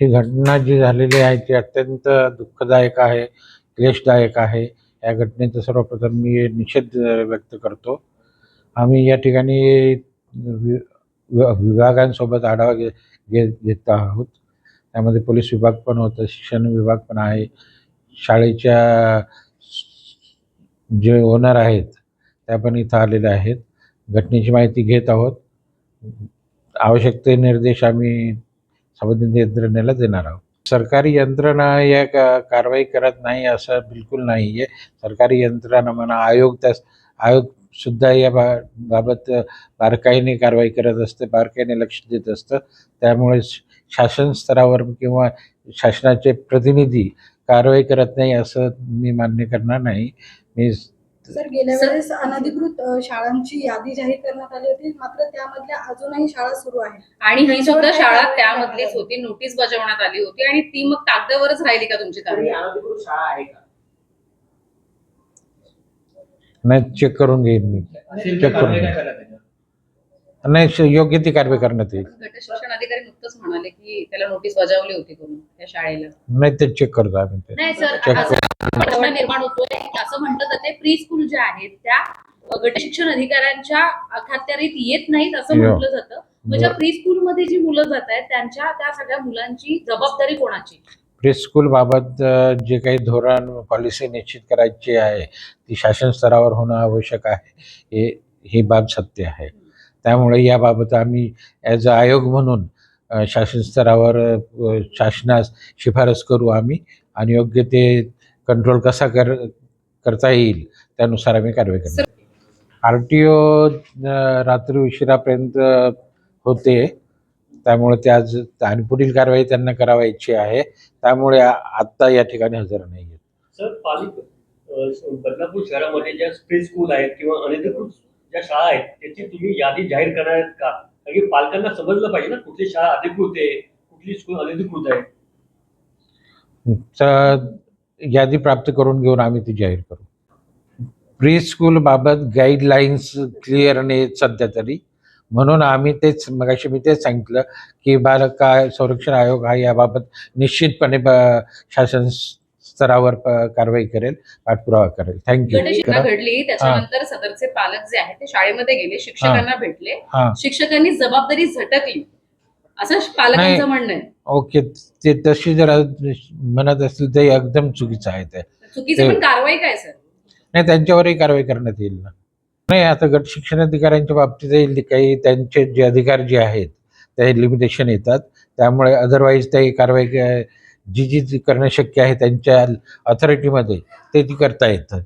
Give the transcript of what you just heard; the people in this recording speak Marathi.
ही घटना जी झालेली आहे ती अत्यंत दुःखदायक आहे क्लेशदायक आहे. या घटनेचा सर्वप्रथम मी निषेध व्यक्त करतो. आम्ही या ठिकाणी वि विभागांसोबत आढावा घे घे घेत आहोत. त्यामध्ये पोलीस विभाग पण होतं शिक्षण विभाग पण आहे. शाळेच्या जे ओनर आहेत त्या पण इथं आलेल्या आहेत. घटनेची माहिती घेत आहोत. आवश्यक ते निर्देश आम्ही संबंधित यंत्रणेला देणार आहोत. सरकारी यंत्रणा या का कारवाई करत नाही असं बिलकुल नाही आहे सरकारी यंत्रणा म्हणा आयोग त्या आयोगसुद्धा या बा बाबत बारकाईने कारवाई करत असते बारकाईने लक्ष देत असतं. त्यामुळे शासन स्तरावर किंवा शासनाचे प्रतिनिधी कारवाई करत नाही असं मी मान्य करणार नाही. मी सर गेल्या वेळेस अनधिकृत शाळांची यादी जाहीर करण्यात आली होती. मात्र त्यामधल्या अजूनही शाळा सुरू आहेत. आणि ही सुद्धा शाळा त्यामधलीच होती. नोटीस बजावण्यात आली होती. आणि ती मग कागदावरच राहिली का तुमची अनधिकृत शाळा आहे का? नाही चेक करून घेईन मी. चेक करून कारवाई घ्या. काय करायला पाहिजे? नाही योग्य ती कारवाई करण्यात येईल. गट शिक्षण अधिकारी नुकतंच म्हणाले की त्याला नोटीस बजावली होती करून त्या शाळेला. नाही ते चेक करतो आम्ही ते. नाही सर चेक असा प्रश्न निर्माण होतोय. की असं म्हटलं जाते प्री स्कूल ज्या आहेत त्या अ, गट शिक्षण अधिकाऱ्यांच्या अखत्यारीत येत नाहीत असं हो. म्हटलं जातं. ज्या प्री स्कूल मध्ये जी मुलं जात आहेत त्यांच्या त्या सगळ्या मुलांची जबाबदारी कोणाची? प्री स्कूल बाबत अ, जे काही धोरण पॉलिसी निश्चित करायची आहे ती शासन स्तरावर होणं आवश्यक आहे. हे ही बाब सत्य आहे. त्यामुळे याबाबत आम्ही ॲज अ आयोग म्हणून शासन स्तरावर शासनास शिफारस करू आम्ही आणि योग्य ते कंट्रोल कसा कर करता येईल त्यानुसार आम्ही कारवाई करणार. आर टी ओ रात्री उशिरापर्यंत होते. त्यामुळे ते आज आणि पुढील कारवाई त्यांना करावायची आहे. त्यामुळे आत्ता या ठिकाणी हजर नाही आहेत सर पालिक बदलापूर शहरामध्ये ज्या प्री स्कूल आहेत किंवा अनधिकृत ज्या शाळा आहेत त्याची तुम्ही यादी जाहीर करणार आहेत का? कारण की पालकांना समजलं पाहिजे ना कुठली शाळा अधिकृत आहे कुठली स्कूल अनधिकृत आहे. यादी प्राप्त करून घेऊन आम्ही ती जाहीर करू. प्री स्कूल बाबत गाईडलाईन्स क्लिअर नाही सध्या तरी. म्हणून आम्ही तेच मगाशी मी तेच सांगितलं की बालक संरक्षण आयोग हा याबाबत निश्चितपणे शासन स्तरावर कारवाई करेल पाठपुरावा करेल. थँक्यू घडली. त्याच्यानंतर सदरचे पालक जे आहेत ते शाळेमध्ये गेले शिक्षकांना भेटले. शिक्षकांनी जबाबदारी झटकली. असं. पालकांचं म्हणणं आहे. ओके. ते तशी जर म्हणत असतील ते एकदम चुकीचं आहे ते. चुकीची पण कारवाई काय सर? नाही त्यांच्यावरही कारवाई करण्यात येईल ना. नाही आता गट शिक्षण अधिकाऱ्यांच्या बाबतीत येईल काही त्यांचे जे अधिकार जे आहेत ते लिमिटेशन येतात. त्यामुळे अदरवाईज ते कारवाई जी जी करणं शक्य आहे त्यांच्या ऑथॉरिटीमध्ये ते ती करता येतं.